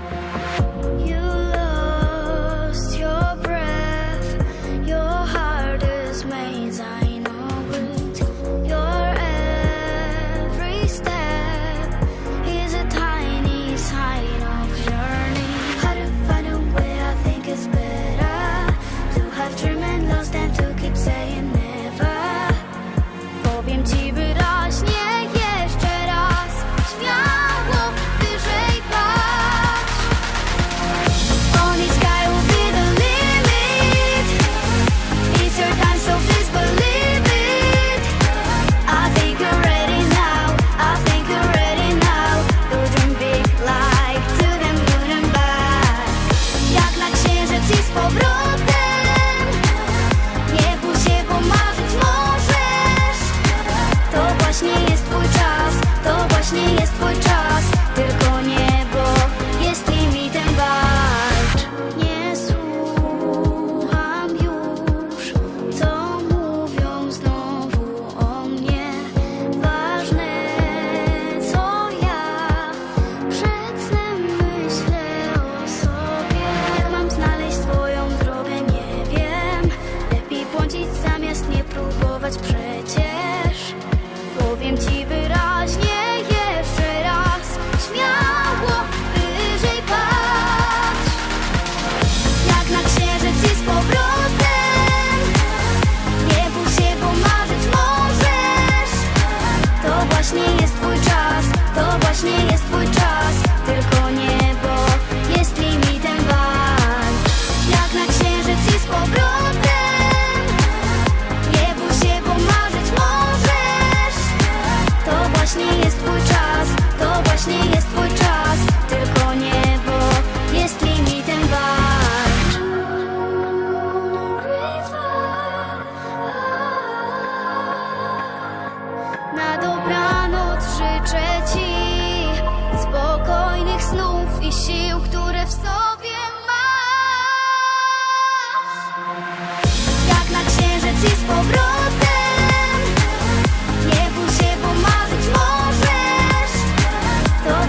Ciao.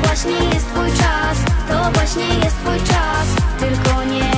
właśnie jest twój czas, to właśnie jest twój czas, tylko nie